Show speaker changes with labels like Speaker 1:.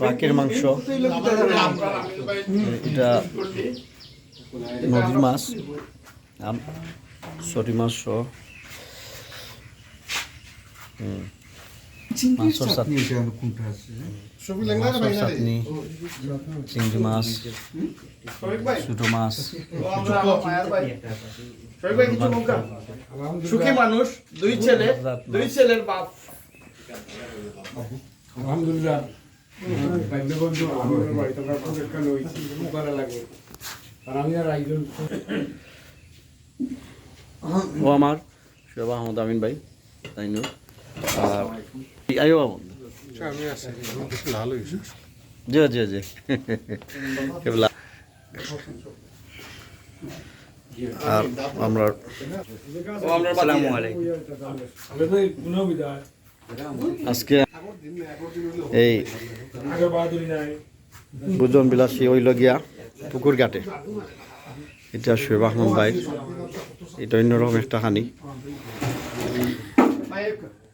Speaker 1: পাখির মাংস এটা নদীর মাছ আম সরি মাছ হুম। মাংসর চাটনি মাংসর চাটনি চিংড়ি মাছ ছোটো মাছ।
Speaker 2: সুখী মানুষ দুই ছেলে দুই ছেলের বাপ।
Speaker 3: আলহামদুলিল্লাহ। বন্ধু আমার বাড়িতে আমরা প্রজেক্ট হয়েছি খুব লাগে। আর আমি আর একজন
Speaker 1: ও আমার শোয়েব আহমদ আমিন ভাই তাই নো আর আয়ো আমন জি জি জি। আর আমরা আজকে এই বুজন বিলাসী হইল গিয়া পুকুর ঘাটে। এটা শোয়েব আহমদ ভাই। এটা অন্যরকম একটা হানি।